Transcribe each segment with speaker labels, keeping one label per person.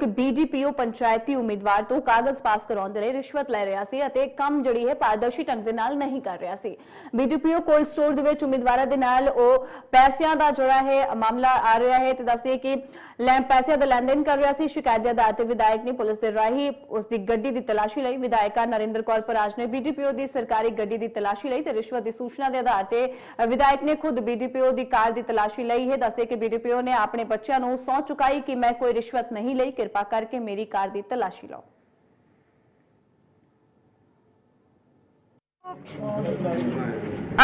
Speaker 1: ਇੱਕ ਬੀਡੀਪੀਓ ਪੰਚਾਇਤੀ ਉਮੀਦਵਾਰ ਤੋਂ ਕਾਗਜ਼ ਪਾਸ ਕਰਾਉਣ ਦੇ ਲਈ ਰਿਸ਼ਵਤ ਲੈ ਰਿਹਾ ਸੀ ਅਤੇ ਕੰਮ ਜਿਹੜੀ ਹੈ ਪਾਰਦਰਸ਼ੀ ਢੰਗ ਦੇ ਨਾਲ ਨਹੀਂ ਕਰ ਰਿਹਾ ਸੀ। ਬੀਡੀਪੀਓ ਕੋਲਡ ਸਟੋਰ ਦੇ ਵਿੱਚ ਉਮੀਦਵਾਰਾਂ ਦੇ ਨਾਲ ਉਹ ਪੈਸਿਆਂ ਦਾ ਜਿਹੜਾ ਹੈ ਮਾਮਲਾ ਆ ਰਿਹਾ ਹੈ ਤੇ ਦੱਸਿਏ ਕਿ ਲੈਂ ਪੈਸਿਆਂ ਦਾ ਲੈਣ ਦੇਣ ਕਰ ਰਿਹਾ ਸੀ। ਸ਼ਿਕਾਇਤ ਦੇ ਆਧਾਰ ਤੇ ਵਿਧਾਇਕ ਨੇ ਪੁਲਿਸ ਦੇ ਰਾਹੀਂ ਉਸ ਦੀ ਗੱਡੀ ਦੀ ਤਲਾਸ਼ੀ ਲਈ ਵਿਧਾਇਕਾ ਨਰਿੰਦਰ ਕੌਰ ਪਰਾਜ ਨੇ ਬੀਡੀਪੀਓ ਦੀ ਸਰਕਾਰੀ ਗੱਡੀ ਦੀ ਤਲਾਸ਼ੀ ਲਈ ਤੇ ਰਿਸ਼ਵਤ ਦੀ ਸੂਚਨਾ ਦੇ ਆਧਾਰ ਤੇ ਵਿਧਾਇਕ ਨੇ ਖੁਦ ਬੀਡੀਪੀਓ ਦੀ ਕਾਰ ਦੀ ਤਲਾਸ਼ੀ ਲਈ ਹੈ। ਦੱਸਦੇ ਕਿ ਬੀਡੀਪੀਓ ਨੇ ਆਪਣੇ ਬੱਚਿਆਂ ਨੂੰ ਸਹੁੰ ਚੁਕਾਈ ਕਿ ਮੈਂ ਕੋਈ ਰਿਸ਼ਵਤ ਨਹੀਂ ਲਈ ਕਿਰਪਾ ਕਰਕੇ ਮੇਰੀ ਕਾਰ ਦੀ ਤਲਾਸ਼ੀ ਲਓ।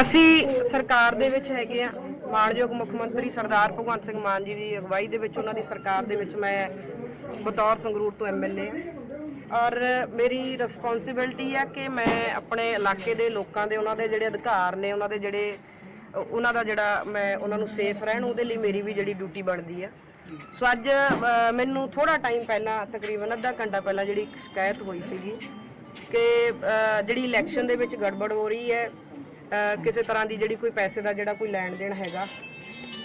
Speaker 2: ਅਸੀਂ ਸਰਕਾਰ ਦੇ ਵਿੱਚ ਹੈਗੇ ਆ। ਮਾਨਯੋਗ ਮੁੱਖ ਮੰਤਰੀ ਸਰਦਾਰ ਭਗਵੰਤ ਸਿੰਘ ਮਾਨ ਜੀ ਦੀ ਅਗਵਾਈ ਦੇ ਵਿੱਚ ਉਹਨਾਂ ਦੀ ਸਰਕਾਰ ਦੇ ਵਿੱਚ ਮੈਂ ਬਤੌਰ ਸੰਗਰੂਰ ਤੋਂ ਐਮਐਲਏ ਔਰ ਮੇਰੀ ਰਿਸਪੌਂਸਿਬਿਲਟੀ ਹੈ ਕਿ ਮੈਂ ਆਪਣੇ ਇਲਾਕੇ ਦੇ ਲੋਕਾਂ ਦੇ, ਉਹਨਾਂ ਦੇ ਜਿਹੜੇ ਅਧਿਕਾਰ ਨੇ, ਉਹਨਾਂ ਦੇ ਜਿਹੜੇ ਉਹਨਾਂ ਦਾ ਜਿਹੜਾ ਮੈਂ ਉਹਨਾਂ ਨੂੰ ਸੇਫ ਰਹਿਣ ਉਹਦੇ ਲਈ ਮੇਰੀ ਵੀ ਜਿਹੜੀ ਡਿਊਟੀ ਬਣਦੀ ਆ। ਸੋ ਅੱਜ ਅ, ਮੈਨੂੰ ਥੋੜਾ ਟਾਈਮ ਪਹਿਲਾਂ ਤਕਰੀਬਨ ਅੱਧਾ ਘੰਟਾ ਪਹਿਲਾਂ ਜਿਹੜੀ ਇੱਕ ਸ਼ਿਕਾਇਤ ਹੋਈ ਸੀਗੀ ਕਿ ਅ, ਜਿਹੜੀ ਇਲੈਕਸ਼ਨ ਦੇ ਵਿੱਚ ਗੜਬੜ ਹੋ ਰਹੀ ਹੈ ਅ, ਕਿਸੇ ਤਰ੍ਹਾਂ ਦੀ ਜਿਹੜੀ ਕੋਈ ਪੈਸੇ ਦਾ ਜਿਹੜਾ ਕੋਈ ਲੈਣ ਦੇਣ ਹੈਗਾ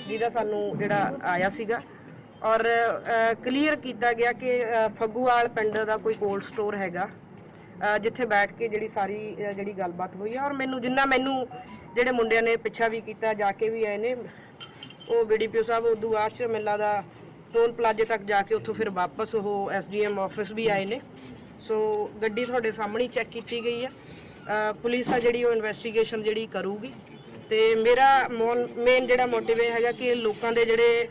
Speaker 2: ਜਿਹਦਾ ਸਾਨੂੰ ਜਿਹੜਾ ਆਇਆ ਸੀਗਾ। ਔਰ ਕਲੀਅਰ ਕੀਤਾ ਗਿਆ ਕਿ ਅ, ਫੱਗੂਵਾਲ ਪਿੰਡ ਦਾ ਕੋਈ ਕੋਲਡ ਸਟੋਰ ਹੈਗਾ। ਜਿੱਥੇ ਬੈਠ ਕੇ ਜਿਹੜੀ ਸਾਰੀ ਜਿਹੜੀ ਗੱਲਬਾਤ ਹੋਈ ਆ। ਔਰ ਮੈਨੂੰ ਜਿੰਨਾ ਮੈਨੂੰ ਜਿਹੜੇ ਮੁੰਡਿਆਂ ਨੇ ਪਿੱਛਾ ਵੀ ਕੀਤਾ, ਜਾ ਕੇ ਵੀ ਆਏ ਨੇ, ਉਹ ਬੀਡੀਪੀਓ ਸਾਹਿਬ ਉਦੋਂ ਬਾਅਦ ਚ ਮੇਲਾ ਦਾ ਟੋਲ ਪਲਾਜ਼ੇ ਤੱਕ ਜਾ ਕੇ ਉੱਥੋਂ ਫਿਰ ਵਾਪਸ ਉਹ ਐਸਡੀਐਮ ਆਫਿਸ ਵੀ ਆਏ ਨੇ। ਸੋ ਗੱਡੀ ਤੁਹਾਡੇ ਸਾਹਮਣੇ ਚੈੱਕ ਕੀਤੀ ਗਈ ਆ। ਪੁਲਿਸ ਆ ਜਿਹੜੀ ਉਹ ਇਨਵੈਸਟੀਗੇਸ਼ਨ ਜਿਹੜੀ ਕਰੂਗੀ। ਤੇ ਮੇਰਾ ਮੇਨ ਜਿਹੜਾ ਮੋਟਿਵ ਇਹ ਹੈਗਾ ਕਿ ਲੋਕਾਂ ਦੇ ਜਿਹੜੇ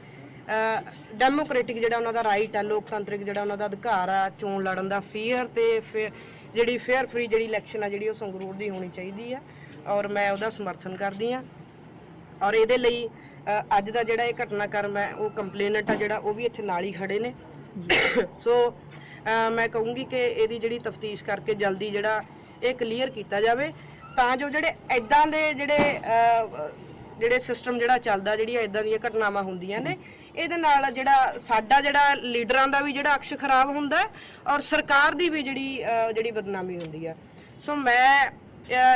Speaker 2: ਡੈਮੋਕ੍ਰੈਟਿਕ ਜਿਹੜਾ ਉਹਨਾਂ ਦਾ ਰਾਈਟ ਆ, ਲੋਕਤੰਤਰਿਕ ਜਿਹੜਾ ਉਹਨਾਂ ਦਾ ਅਧਿਕਾਰ ਆ, ਚੋਣ ਲੜਨ ਦਾ ਫੀਅਰ ਤੇ ਫਿਰ ਜਿਹੜੀ ਫੇਅਰ ਫ੍ਰੀ ਜਿਹੜੀ ਇਲੈਕਸ਼ਨ ਆ, ਜਿਹੜੀ ਉਹ ਸੰਗਰੂਰ ਦੀ ਹੋਣੀ ਚਾਹੀਦੀ ਆ ਔਰ ਮੈਂ ਉਹਦਾ ਸਮਰਥਨ ਕਰਦੀ ਆ। ਔਰ ਇਹਦੇ ਲਈ ਅੱਜ ਦਾ ਜਿਹੜਾ ਇਹ ਘਟਨਾਕ੍ਰਮ ਹੈ, ਉਹ ਕੰਪਲੇਨਟ ਆ ਜਿਹੜਾ, ਉਹ ਵੀ ਇੱਥੇ ਨਾਲ ਹੀ ਖੜੇ ਨੇ। ਸੋ ਮੈਂ ਕਹੂੰਗੀ ਕਿ ਇਹਦੀ ਜਿਹੜੀ ਤਫਤੀਸ਼ ਕਰਕੇ ਜਲਦੀ ਜਿਹੜਾ ਇਹ ਕਲੀਅਰ ਕੀਤਾ ਜਾਵੇ। ਤਾਂ ਜੋ ਜਿਹੜੇ ਐਦਾਂ ਦੇ ਜਿਹੜੇ ਜਿਹੜੇ ਸਿਸਟਮ ਜਿਹੜਾ ਚੱਲਦਾ, ਜਿਹੜੀਆਂ ਇਦਾਂ ਦੀਆਂ ਘਟਨਾਵਾਂ ਹੁੰਦੀਆਂ ਨੇ, ਇਹਦੇ ਨਾਲ ਜਿਹੜਾ ਸਾਡਾ ਜਿਹੜਾ ਲੀਡਰਾਂ ਦਾ ਵੀ ਜਿਹੜਾ ਅਕਸ਼ ਖਰਾਬ ਹੁੰਦਾ ਔਰ ਸਰਕਾਰ ਦੀ ਵੀ ਜਿਹੜੀ ਜਿਹੜੀ ਬਦਨਾਮੀ ਹੁੰਦੀ ਹੈ ਸੋ ਮੈਂ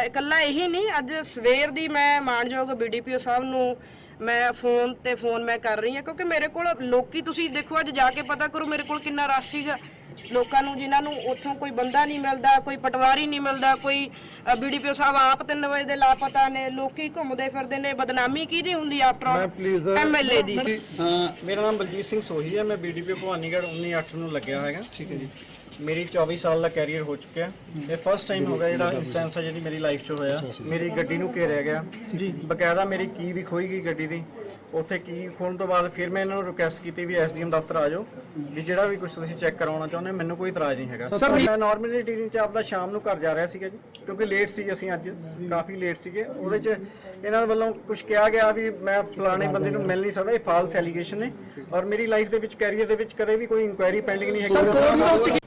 Speaker 2: ਇਕੱਲਾ ਇਹੀ ਨਹੀਂ, ਅੱਜ ਸਵੇਰ ਦੀ ਮੈਂ ਮਾਨਯੋਗ ਬੀਡੀਪੀਓ ਸਾਹਿਬ ਨੂੰ ਮੈਂ ਫੋਨ ਤੇ ਫੋਨ ਮੈਂ ਕਰ ਰਹੀ ਹਾਂ, ਕਿਉਂਕਿ ਮੇਰੇ ਕੋਲ ਲੋਕੀ ਤੁਸੀਂ ਦੇਖੋ, ਅੱਜ ਜਾ ਕੇ ਪਤਾ ਕਰੋ ਮੇਰੇ ਕੋਲ ਕਿੰਨਾ ਰਸ਼ ਸੀਗਾ। ਲੋਕਾਂ ਨੂੰ ਜਿਨ੍ਹਾਂ ਨੂੰ ਉੱਥੋਂ ਕੋਈ ਬੰਦਾ ਨਹੀਂ ਮਿਲਦਾ ਕੋਈ ਪਟਵਾਰੀ ਨਹੀਂ ਮਿਲਦਾ ਕੋਈ ਬੀਡੀਪੀਓ ਸਾਹਿਬ ਆਪ 3 ਵਜੇ ਦੇ ਲਾਪਤਾ ਨੇ ਲੋਕੀ ਘੁੰਮਦੇ ਫਿਰਦੇ ਨੇ ਬਦਨਾਮੀ ਕਿਹਦੀ ਹੁੰਦੀ ਆਫਟਰ ਆਲ ਐਮਐਲਏ ਦੀ।
Speaker 3: ਮੇਰਾ ਨਾਮ ਬਲਜੀਤ ਸਿੰਘ ਸੋਹੀ ਹੈ ਮੈਂ ਬੀਡੀਪੀ ਭਵਾਨੀਗੜ੍ਹ 198 ਨੂੰ ਲੱਗਿਆ ਹੈਗਾ। ਠੀਕ ਹੈ ਜੀ। ਮੇਰੀ 24 ਸਾਲ ਦਾ ਕੈਰੀਅਰ ਹੋ ਚੁੱਕਿਆ। ਇਹ ਫਸਟ ਟਾਈਮ ਹੋ ਗਿਆ ਜਿਹੜਾ ਇੰਸਟੈਂਸ ਹੈ ਜਿਹੜੀ ਮੇਰੀ ਲਾਈਫ 'ਚ ਹੋਇਆ। ਮੇਰੀ ਗੱਡੀ ਨੂੰ ਘੇਰਿਆ ਗਿਆ। ਜੀ। ਬਕਾਇਦਾ ਮੇਰੀ ਕੀ ਵੀ ਖੋਈ ਗਈ ਗੱਡੀ ਦੀ। ਉੱਥੇ ਕੀ ਖੋਣ ਤੋਂ ਬਾਅਦ ਫਿਰ ਮੈਂ ਇਹਨਾਂ ਨੂੰ ਰਿਕੁਐਸਟ ਕੀਤੀ ਵੀ ਐਸਡੀਐਮ ਦਫ਼ਤਰ ਆ ਜਾਓ। ਵੀ ਜਿਹੜਾ ਵੀ ਕੁਝ ਤੁਸੀਂ ਚੈੱਕ ਕਰਾਉਣਾ ਚਾਹੁੰਦੇ ਹੋ, ਮੈਨੂੰ ਕੋਈ ਇਤਰਾਜ਼ ਨਹੀਂ ਹੈਗਾ। ਸਰ ਮੈਂ ਨਾਰਮਲੀ ਟੀਨ ਚ ਆਪਦਾ ਸ਼ਾਮ ਨੂੰ ਘਰ ਜਾ ਰਿਹਾ ਸੀਗਾ ਜੀ ਕਿਉਂਕਿ ਲੇਟ ਸੀ ਅਸੀਂ ਅੱਜ ਕਾਫੀ ਲੇਟ ਸੀਗੇ। ਉਹਦੇ ਚ ਇਹਨਾਂ ਵੱਲੋਂ ਕੁਝ ਕਿਹਾ ਗਿਆ ਵੀ ਮੈਂ ਫਲਾਣੇ ਬੰਦੇ ਨੂੰ ਮਿਲ ਨਹੀਂ ਸਕਦਾ ਇਹ ਫਾਲਸ ਐਲੀਗੇਸ਼ਨ ਨੇ। ਔਰ ਮੇਰੀ ਲਾਈਫ ਦੇ ਵਿੱਚ ਕੈਰੀਅਰ ਦੇ ਵਿੱਚ ਕਦੇ ਵੀ ਕੋਈ ਇਨਕੁਆਇਰੀ ਪੈਂਡਿੰਗ ਨਹੀਂ ਹੈਗੀ।